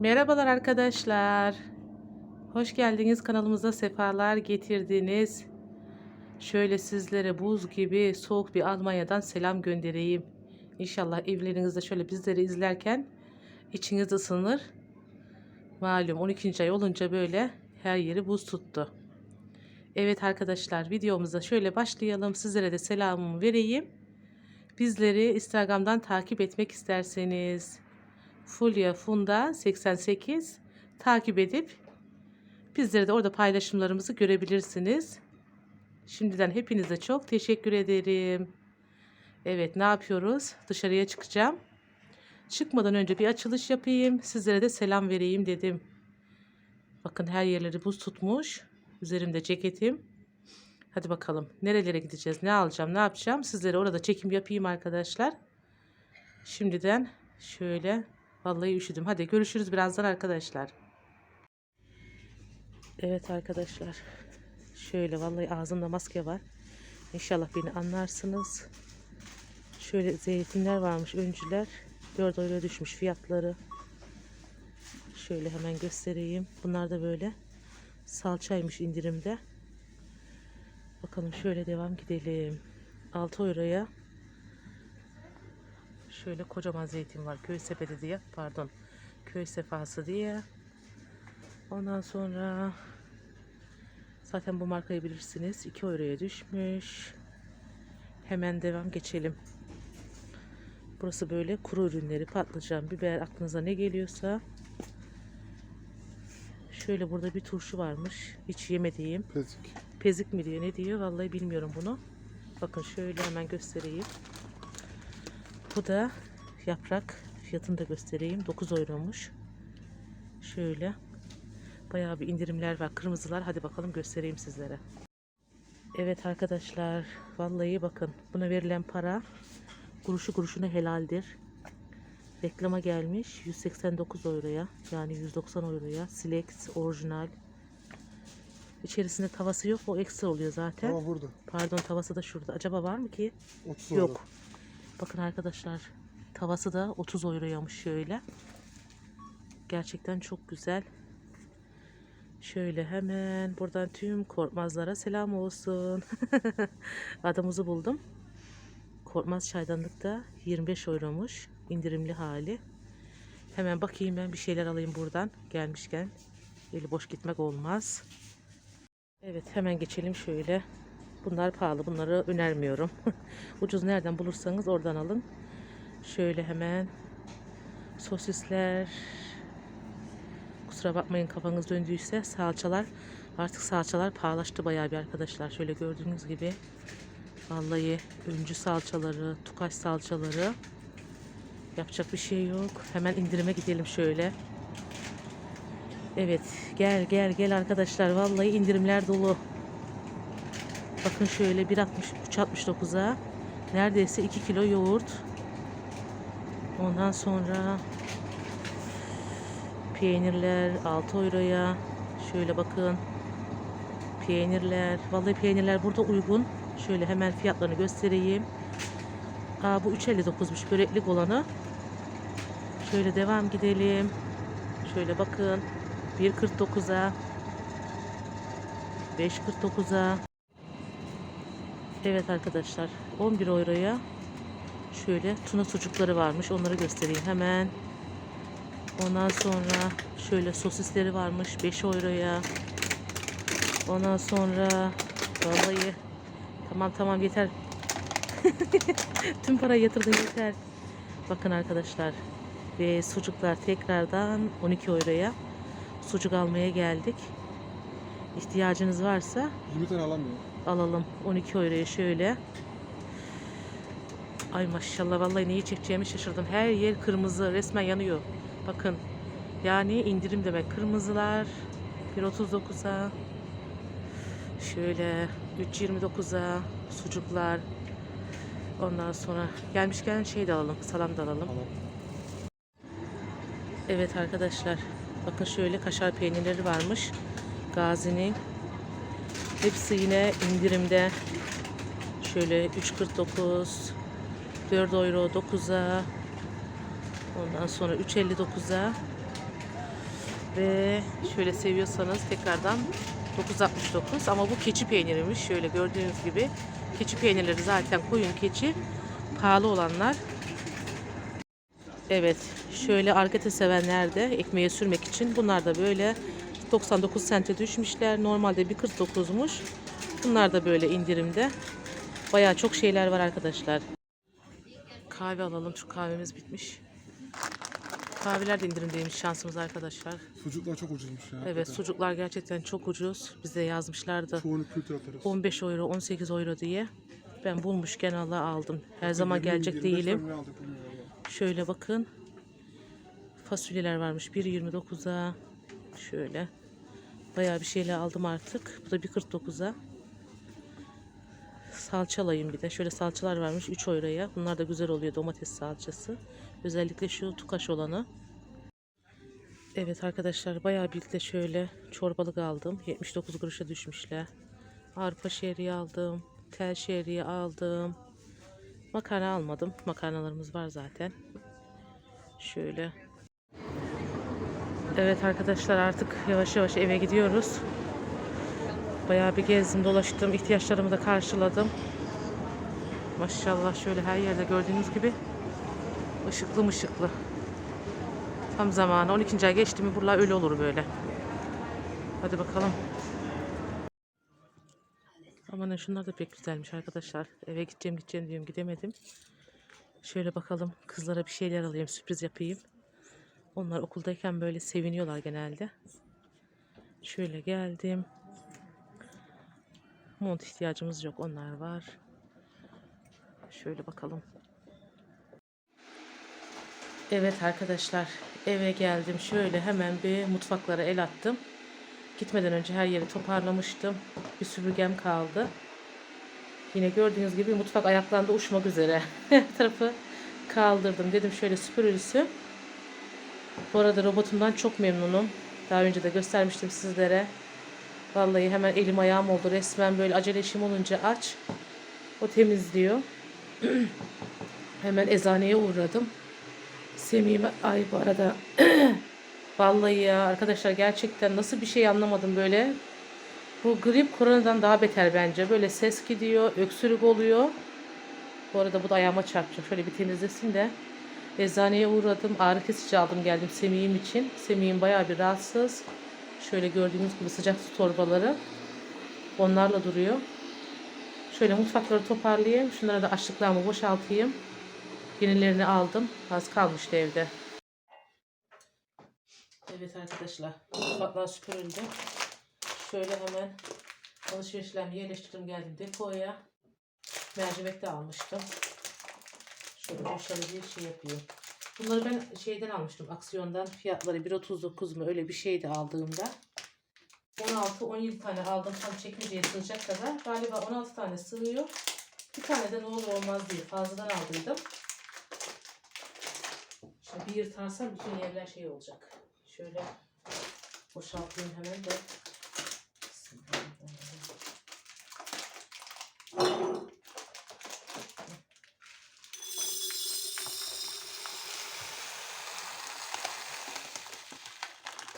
Merhabalar arkadaşlar. Hoş geldiniz kanalımıza sefalar getirdiniz. Şöyle sizlere buz gibi soğuk bir Almanya'dan selam göndereyim. İnşallah evlerinizde şöyle bizleri izlerken içiniz ısınır. Malum 12. ay olunca böyle her yeri buz tuttu. Evet arkadaşlar videomuza şöyle başlayalım. Sizlere de selamımı vereyim. Bizleri Instagram'dan takip etmek isterseniz Fulya Funda 88 takip edip bizleri de orada paylaşımlarımızı görebilirsiniz. Şimdiden hepinize çok teşekkür ederim. Evet ne yapıyoruz? Dışarıya çıkacağım. Çıkmadan önce bir açılış yapayım. Sizlere de selam vereyim dedim. Bakın her yerleri buz tutmuş. Üzerimde ceketim. Hadi bakalım nerelere gideceğiz, ne alacağım, ne yapacağım. Sizlere orada çekim yapayım arkadaşlar. Şimdiden şöyle Vallahi üşüdüm. Hadi görüşürüz birazdan arkadaşlar. Evet arkadaşlar. Şöyle vallahi ağzımda maske var. İnşallah beni anlarsınız. Şöyle zeytinler varmış öncüler. 4 euro düşmüş fiyatları. Şöyle hemen göstereyim. Bunlar da böyle salçaymış indirimde. Bakalım şöyle devam gidelim. 6 euroya Şöyle kocaman zeytin var. Köy sepeti diye. Pardon. Köy sefası diye. Ondan sonra zaten bu markayı bilirsiniz. 2 euroya düşmüş. Hemen devam geçelim. Burası böyle kuru ürünleri, patlıcan, biber aklınıza ne geliyorsa. Şöyle burada bir turşu varmış. Hiç yemediğim. Pezik. Pezik mi diyor ne diyor vallahi bilmiyorum bunu. Bakın şöyle hemen göstereyim. Bu da yaprak. Fiyatını da göstereyim. 9 euromuş. Şöyle. Bayağı bir indirimler var. Kırmızılar. Hadi bakalım göstereyim sizlere. Evet arkadaşlar. Vallahi bakın. Buna verilen para kuruşu kuruşuna helaldir. Reklama gelmiş. 189 euroya. Yani 190 euroya. Select orijinal. İçerisinde tavası yok. O ekstra oluyor zaten. Ama burada. Pardon tavası da şurada. Acaba var mı ki? 30 euro. Yok. Bakın arkadaşlar tavası da 30 euroymuş şöyle. Gerçekten çok güzel. Şöyle hemen buradan tüm korkmazlara selam olsun. Adımızı buldum. Korkmaz çaydanlık da 25 euromuş. indirimli hali. Hemen bakayım ben bir şeyler alayım buradan gelmişken. Eli boş gitmek olmaz. Evet hemen geçelim şöyle. Bunlar pahalı. Bunları önermiyorum. Ucuz nereden bulursanız oradan alın. Şöyle hemen sosisler. Kusura bakmayın kafanız döndüyse salçalar. Artık salçalar pahalaştı bayağı bir arkadaşlar. Şöyle gördüğünüz gibi. Vallahi öncü salçaları, tukaş salçaları. Yapacak bir şey yok. Hemen indirime gidelim şöyle. Evet gel gel gel arkadaşlar. Vallahi indirimler dolu. Bakın şöyle 1.60 3.69'a neredeyse 2 kilo yoğurt. Ondan sonra peynirler 6 euroya. Şöyle bakın. Peynirler. Vallahi peynirler burada uygun. Şöyle hemen fiyatlarını göstereyim. Aa, bu 3.59'muş böreklik olanı. Şöyle devam gidelim. Şöyle bakın. 1.49'a 5.49'a Evet arkadaşlar 11 euroya şöyle tuna sucukları varmış onları göstereyim hemen. Ondan sonra şöyle sosisleri varmış 5 euroya. Ondan sonra vallahi tamam tamam yeter. Tüm parayı yatırdın yeter. Bakın arkadaşlar ve sucuklar tekrardan 12 euroya sucuk almaya geldik. İhtiyacınız varsa 20 tane alamıyor. Alalım 12 euroya şöyle. Ay maşallah vallahi neyi çekeceğimi şaşırdım. Her yer kırmızı resmen yanıyor. Bakın yani indirim demek. Kırmızılar 1.39'a şöyle 3.29'a sucuklar ondan sonra gelmişken şey de alalım salam da alalım. Evet arkadaşlar bakın şöyle kaşar peynirleri varmış. Gazi'nin hepsi yine indirimde. Şöyle 3.49 4 euro 9'a ondan sonra 3.59'a Ve şöyle seviyorsanız tekrardan 9.69 ama bu keçi peyniriymiş. Şöyle gördüğünüz gibi keçi peynirleri zaten koyun keçi pahalı olanlar. Evet şöyle arkete sevenler de ekmeğe sürmek için bunlar da böyle 99 sente düşmüşler. Normalde 1.49'muş. Bunlar da böyle indirimde. Bayağı çok şeyler var arkadaşlar. Kahve alalım. Şu kahvemiz bitmiş. Kahveler de indirimdeymiş şansımız arkadaşlar. Sucuklar çok ucuzmuş ya. Evet hakikaten. sucuklar gerçekten çok ucuz. Bize yazmışlardı. Çoğunu kültür atarız. 15 euro 18 euro diye. Ben bulmuşken Allah aldım. Her zaman 20, gelecek 25 değilim. Şöyle bakın. Fasulyeler varmış. 1.29'a. Şöyle. Bayağı bir şeyler aldım artık. Bu da 1.49'a. Salça alayım bir de. Şöyle salçalar varmış 3 euroya. Bunlar da güzel oluyor domates salçası. Özellikle şu tukaş olanı. Evet arkadaşlar bayağı bir de şöyle çorbalık aldım. 79 kuruşa düşmüşler. Arpa şehriye aldım. Tel şehriye aldım. Makarna almadım. Makarnalarımız var zaten. Şöyle. Evet arkadaşlar artık yavaş yavaş eve gidiyoruz. Bayağı bir gezdim dolaştım. ihtiyaçlarımı da karşıladım. Maşallah şöyle her yerde gördüğünüz gibi ışıklı mışıklı. Tam zamanı. 12. ay geçti mi buralar öyle olur böyle. Hadi bakalım. Aman şunlar da pek güzelmiş arkadaşlar. Eve gideceğim gideceğim diyorum gidemedim. Şöyle bakalım kızlara bir şeyler alayım sürpriz yapayım. Onlar okuldayken böyle seviniyorlar genelde. Şöyle geldim. Mont ihtiyacımız yok onlar var. Şöyle bakalım. Evet arkadaşlar eve geldim. Şöyle hemen bir mutfaklara el attım. Gitmeden önce her yeri toparlamıştım. Bir süpürgem kaldı. Yine gördüğünüz gibi mutfak ayaklandı uçmak üzere. Tarafı kaldırdım. Dedim şöyle süpürülsün. Bu arada robotumdan çok memnunum. Daha önce de göstermiştim sizlere. Vallahi hemen elim ayağım oldu. Resmen böyle acele işim olunca aç. O temizliyor. hemen eczaneye uğradım. Semih'ime ay bu arada vallahi ya arkadaşlar gerçekten nasıl bir şey anlamadım böyle. Bu grip koronadan daha beter bence. Böyle ses gidiyor, öksürük oluyor. Bu arada bu da ayağıma çarpacak. Şöyle bir temizlesin de. Eczaneye uğradım. Ağrı kesici aldım geldim Semih'im için. Semih'im bayağı bir rahatsız. Şöyle gördüğünüz gibi sıcak su torbaları. Onlarla duruyor. Şöyle mutfakları toparlayayım. Şunlara da açlıklarımı boşaltayım. Yenilerini aldım. Az kalmıştı evde. Evet arkadaşlar. Mutfaklar süpürüldü. Şöyle hemen alışverişlerimi yerleştirdim geldim depoya. Mercimek de almıştım. Şöyle boşları bir şey yapıyor. Bunları ben şeyden almıştım. Aksiyondan fiyatları 1.39 mu öyle bir şeydi aldığımda. 16-17 tane aldım tam çekmeceye sığacak kadar. Galiba 16 tane sığıyor. Bir tane de ne olur olmaz diye fazladan aldıydım. Şimdi bir yırtarsam bütün yerler şey olacak. Şöyle boşaltayım hemen de.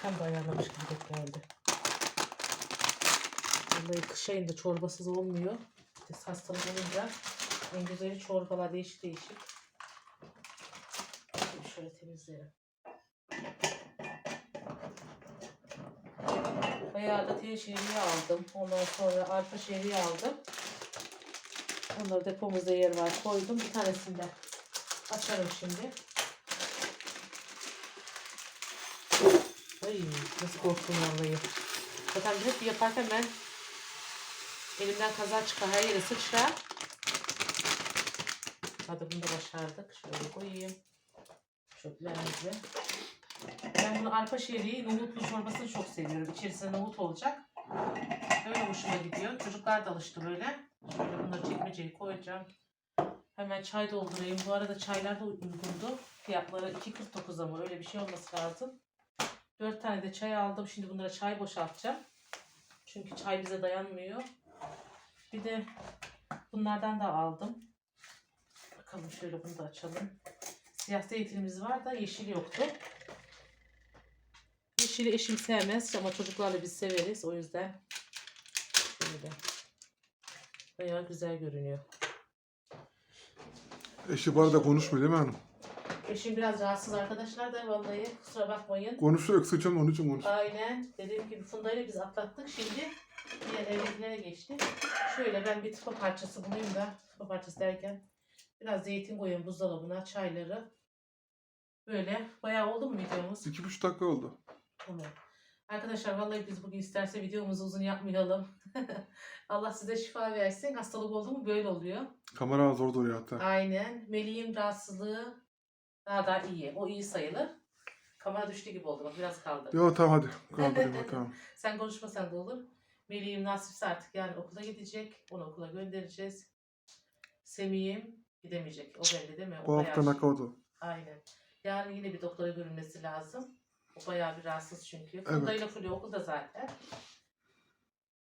Tam da ayarlamış gibi geldi. Vallahi kış ayında çorbasız olmuyor. İşte hastalık olunca en güzeli çorbalar değişik değişik. Şimdi şöyle temizleyelim. Bayağı da tel aldım. Ondan sonra arpa şehriye aldım. Onları depomuzda yer var koydum. Bir tanesini de açarım şimdi. Ay nasıl korktum vallahi. Zaten hep yaparken ben elimden kaza çıkar her yere sıçrar. Hadi bunu da başardık. Şöyle koyayım. Çöplerimizi. Ben bunu arpa şehriyi nohutlu çorbasını çok seviyorum. İçerisinde nohut olacak. Böyle hoşuma gidiyor. Çocuklar da alıştı böyle. Şöyle bunları çekmeceye koyacağım. Hemen çay doldurayım. Bu arada çaylar da uygundu. Fiyatları 2.49 ama öyle bir şey olması lazım. 4 tane de çay aldım. Şimdi bunlara çay boşaltacağım. Çünkü çay bize dayanmıyor. Bir de bunlardan da aldım. Bakalım şöyle bunu da açalım. Siyah zeytinimiz var da yeşil yoktu. Yeşili eşim sevmez ama çocuklarla biz severiz. O yüzden böyle. Bayağı güzel görünüyor. Eşi bu arada konuşmuyor değil mi hanım? Eşim biraz rahatsız arkadaşlar da vallahi kusura bakmayın. Konuşuyor öksüreceğim onun için konuşuyor. Aynen. Dediğim gibi Funda ile biz atlattık. Şimdi diğer evdekilere geçtik. Şöyle ben bir tıpa parçası bulayım da tıpa parçası derken biraz zeytin koyayım buzdolabına çayları. Böyle bayağı oldu mu videomuz? İki buçuk dakika oldu. Tamam. Arkadaşlar vallahi biz bugün isterse videomuzu uzun yapmayalım. Allah size şifa versin. Hastalık oldu mu böyle oluyor. Kamera zor duruyor hatta. Aynen. Melih'in rahatsızlığı daha da iyi. O iyi sayılır. Kamera düştü gibi oldu. Bak biraz kaldı. Yo tamam hadi. Kaldırayım tamam. Sen konuşmasan da olur. Melih'im nasipse artık yani okula gidecek. Onu okula göndereceğiz. Semih'im gidemeyecek. O belli değil mi? O Bu hafta bayağı- nakavdu. Aynen. Yarın yine bir doktora görünmesi lazım. O bayağı bir rahatsız çünkü. Funda ile Fulya okulda zaten.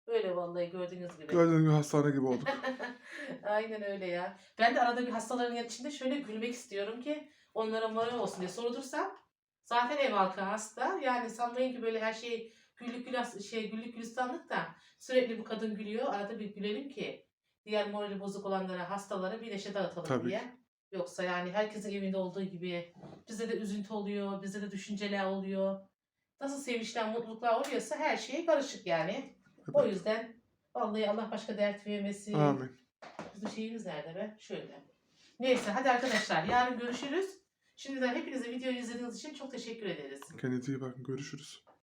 Böyle vallahi gördüğünüz gibi. Gördüğün gibi hastane gibi olduk. Aynen öyle ya. Ben de arada bir hastaların içinde şöyle gülmek istiyorum ki onlara moral olsun diye sorulursam zaten ev halkı hasta. Yani sanmayın ki böyle her şey güllük gülas şey güllük gülistanlık da sürekli bu kadın gülüyor. Arada bir gülelim ki diğer morali bozuk olanlara, hastalara bir neşe dağıtalım Tabii. diye. Yoksa yani herkesin evinde olduğu gibi bizde de üzüntü oluyor, bizde de düşünceler oluyor. Nasıl sevinçler, mutluluklar oluyorsa her şey karışık yani. O yüzden vallahi Allah başka dert vermesin. Amin. Bizim şeyimiz nerede be? Şöyle. Neyse hadi arkadaşlar yarın görüşürüz. Şimdiden hepinize videoyu izlediğiniz için çok teşekkür ederiz. Kendinize iyi bakın. Görüşürüz.